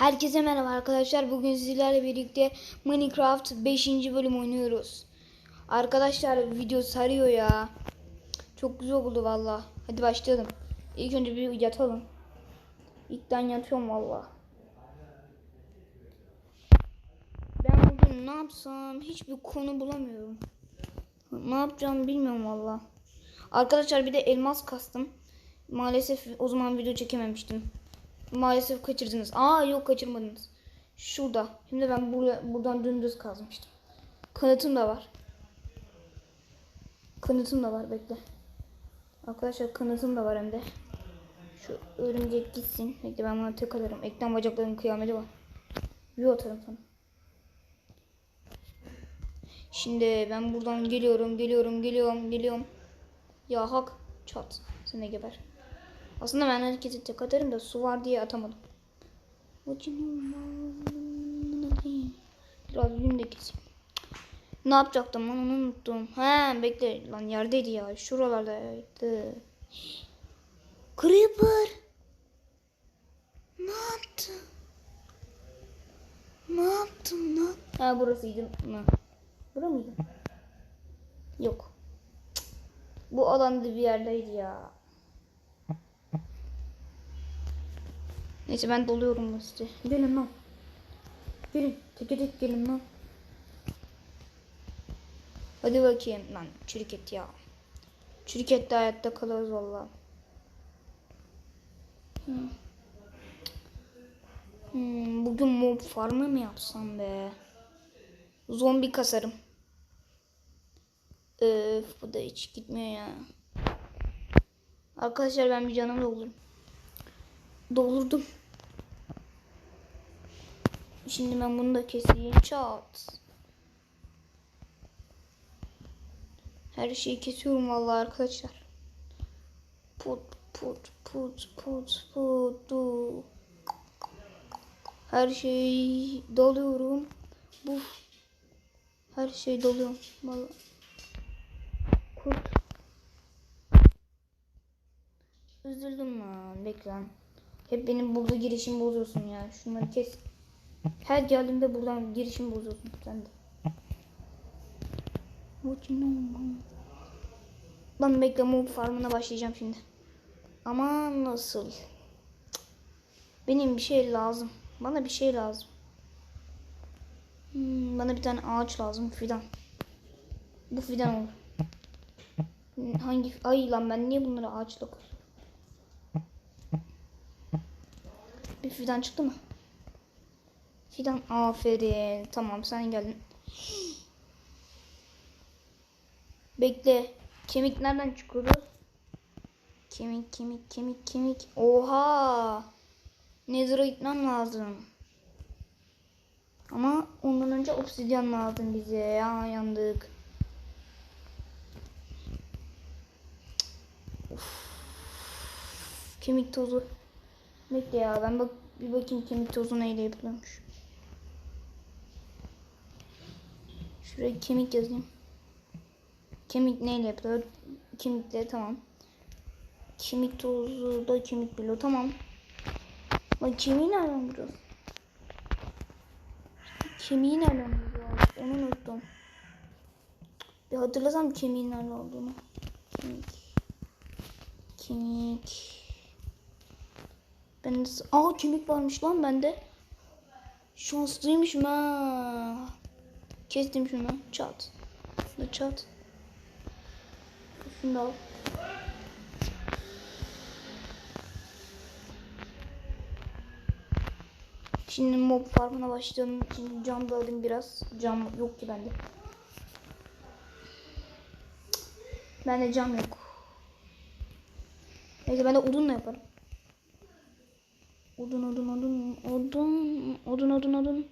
Herkese merhaba arkadaşlar. Bugün sizlerle birlikte Minecraft 5. bölüm oynuyoruz. Arkadaşlar video sarıyor ya. Çok güzel oldu valla. Hadi başlayalım. İlk önce bir yatalım. İlkten yatıyorum valla. Ben bugün ne yapsam hiçbir konu bulamıyorum. Ne yapacağımı bilmiyorum valla. Arkadaşlar bir de elmas kastım. Maalesef o zaman video çekememiştim. Maalesef kaçırdınız. Aa yok kaçırmadınız. Şurada. Şimdi ben buraya, buradan dümdüz kazmıştım. Kanıtım da var. Kanıtım da var bekle. Arkadaşlar kanıtım da var hem de. Şu örümcek gitsin. Bekle ben buna tek alırım. Ekten bacakların kıyameti var. Bir atarım sana. Şimdi ben buradan geliyorum, geliyorum, geliyorum, geliyorum. Ya hak çat. Sen de geber. Aslında ben herkese tek atarım da su var diye atamadım. Biraz yün de keseyim. Ne yapacaktım lan onu unuttum. He bekle lan yerdeydi ya. Şuralardaydı. Creeper. Ne yaptın? Ne yaptın lan? Ha burasıydı. Hı. Bura mıydı? Yok. Bu alanda bir yerdeydi ya. Neyse ben doluyorum işte. Gelin lan. Gelin. Teke tek gelin lan. Hadi bakayım lan çürük et ya. Çürük ette hayatta kalırız valla. Hmm. Hmm, bugün mob farmı mı yapsam be? Zombi kasarım. Öf bu da hiç gitmiyor ya. Arkadaşlar ben bir canım doldurum. Doldurdum. Şimdi ben bunu da keseyim. Çat. Her şeyi kesiyorum vallahi arkadaşlar. Put put put put put. Her şeyi doluyorum. Bu her şey doluyor. Vallahi. Kurt. Üzüldüm lan. Bekle. Hep benim burada girişim bozuyorsun ya. Şunları kes. Her geldiğimde buradan girişim bozuyorsun sen de. Lan bekle mob farmına başlayacağım şimdi. Ama nasıl? Benim bir şey lazım. Bana bir şey lazım. Hmm, bana bir tane ağaç lazım. Fidan. Bu fidan olur. Hangi? Ay lan ben niye bunları ağaçla koyuyorum? Bir fidan çıktı mı? Fidan aferin. Tamam sen geldin. Bekle. Kemik nereden çıkıyordu? Kemik kemik kemik kemik. Oha. Nether'a gitmem lazım. Ama ondan önce obsidyen lazım bize. Ya yandık. Of. Kemik tozu. Bekle ya ben bak bir bakayım kemik tozu neyle yapılıyormuş. Şuraya kemik yazayım. Kemik neyle yapılıyor? Kemikle tamam. Kemik tozu da kemik bilo tamam. Lan kemiği nereden buluyoruz? Kemiği nereden buluyoruz? Onu unuttum. Bir hatırlasam kemiğin nerede olduğunu. Kemik. Kemik. Ben de... Aa kemik varmış lan bende. Şanslıymışım ha. Kestim şunu. Çat. Şunu çat. Şunu al. Şimdi mob farmına başlayalım. Şimdi cam da alayım biraz. Cam yok ki bende. Bende cam yok. Neyse ben de odunla yaparım. Odun odun odun odun odun odun odun.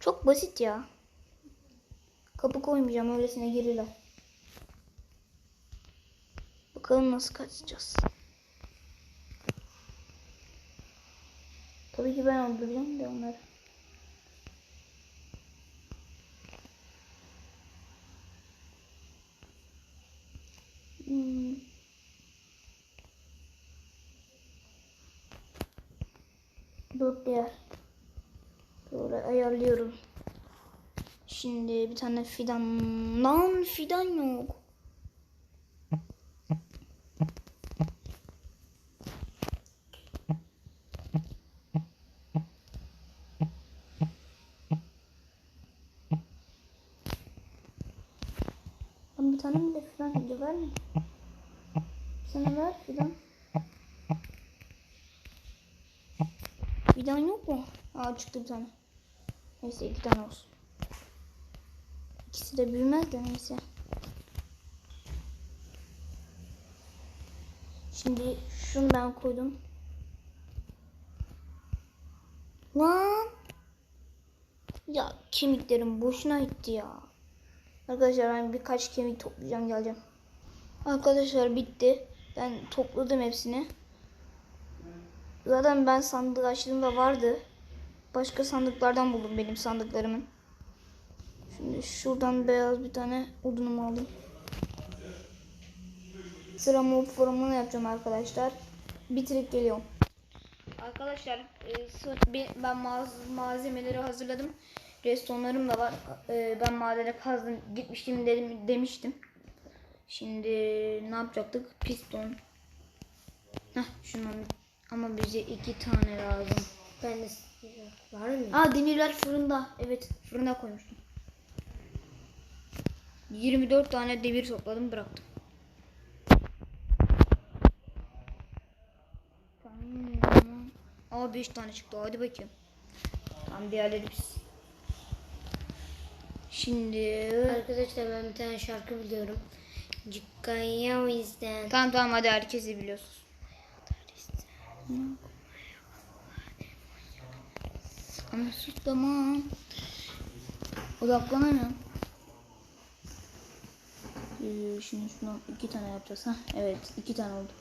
Çok basit ya. Kapı koymayacağım öylesine gelirler. Bakalım nasıl kaçacağız. Tabii ki ben öldüreceğim de onları. Hmm. Dört yer. Böyle ayarlıyorum. Şimdi bir tane fidan. Lan fidan yok. Lan bir tane mi de fidan önce ver mi? Sana ver fidan. Fidan yok mu? Aa çıktı bir tane. Neyse iki tane olsun. İkisi de büyümez de neyse. Şimdi şunu ben koydum. Lan. Ya kemiklerim boşuna gitti ya. Arkadaşlar ben birkaç kemik toplayacağım geleceğim. Arkadaşlar bitti. Ben topladım hepsini. Zaten ben sandığı açtığımda vardı. Başka sandıklardan buldum benim sandıklarımın. Şimdi şuradan beyaz bir tane odunumu aldım. Sıra mob forumunu yapacağım arkadaşlar. Bitirip geliyorum. Arkadaşlar e, ben malzemeleri hazırladım. Restonlarım da var. E, Ben madene kazdım gitmiştim dedim demiştim. Şimdi ne yapacaktık? Piston. Heh şundan ama bize iki tane lazım. Ben de var mı? Aa demirler fırında. Evet fırına koymuştum. 24 tane demir topladım bıraktım. Aa 5 tane çıktı hadi bakayım. Tamam diğerleri biz. Şimdi Arkadaşlar ben bir tane şarkı biliyorum. Cikkaya o yüzden. tamam tamam hadi herkesi biliyorsunuz. Ama sus tamam. Odaklanamıyorum. Ee, şimdi şunu iki tane yapacağız. ha. Evet iki tane oldu.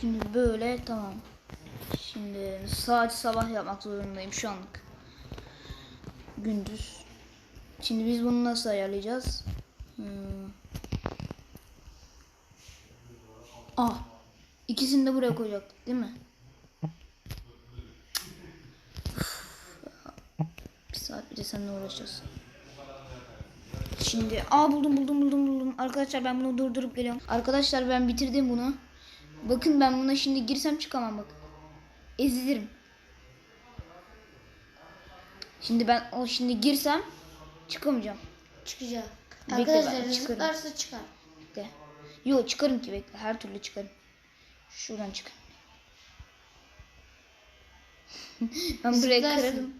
Şimdi böyle tamam. Şimdi saat sabah yapmak zorundayım şu anlık. Gündüz. Şimdi biz bunu nasıl ayarlayacağız? Hmm. Ah. İkisini de buraya koyacaktık değil mi? Bir saat bir de seninle uğraşacağız. Şimdi aa buldum buldum buldum buldum. Arkadaşlar ben bunu durdurup geliyorum. Arkadaşlar ben bitirdim bunu. Bakın ben buna şimdi girsem çıkamam bak. Ezilirim. Şimdi ben o şimdi girsem çıkamayacağım. Çıkacak. Bekle, Arkadaşlar ben çıkarım. zıplarsa çıkar. Bekle. Yo çıkarım ki bekle. Her türlü çıkarım. Şuradan çık. ben buraya Zıplarsın. kırarım.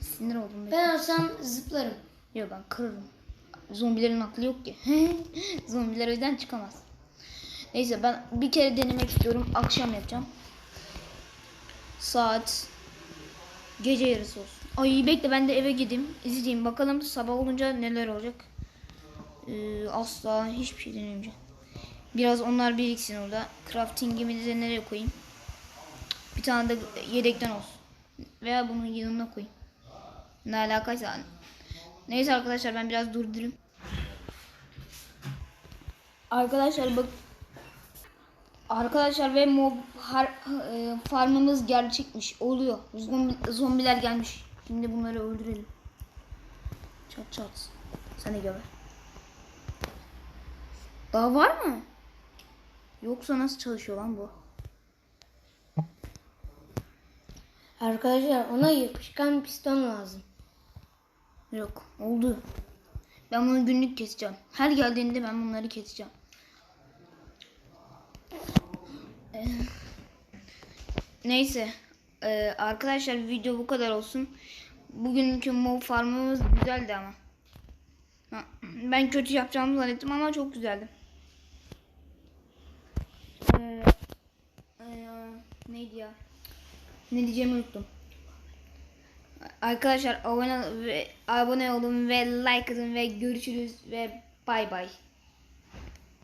Sinir oldum. Ben olsam zıplarım. Yok ben kırarım. Zombilerin aklı yok ki. Zombiler yüzden çıkamaz. Neyse ben bir kere denemek istiyorum. Akşam yapacağım. Saat gece yarısı olsun. Ay bekle ben de eve gideyim. izleyeyim. Bakalım sabah olunca neler olacak. Ee, asla hiçbir şey denemeyeceğim. Biraz onlar biriksin orada. Crafting'imi de nereye koyayım? Bir tane de yedekten olsun. Veya bunun yanına koyayım. Ne alakaysa. Neyse arkadaşlar ben biraz durdurayım. Arkadaşlar bak Arkadaşlar ve mob har, e, farmımız gerçekmiş. Oluyor. Zombi, zombiler gelmiş. Şimdi bunları öldürelim. Çat çat. Sen de geber. Daha var mı? Yoksa nasıl çalışıyor lan bu? Arkadaşlar ona yapışkan piston lazım. Yok. Oldu. Ben bunu günlük keseceğim. Her geldiğinde ben bunları keseceğim. Ee, Neyse. Ee, arkadaşlar video bu kadar olsun. Bugünkü mob farmımız güzeldi ama. Ha, Ben kötü yapacağımı zannettim ama çok güzeldi. Ee, e, neydi ya? Ne diyeceğimi unuttum. Arkadaşlar abone abone olun ve like atın ve görüşürüz ve bay bay.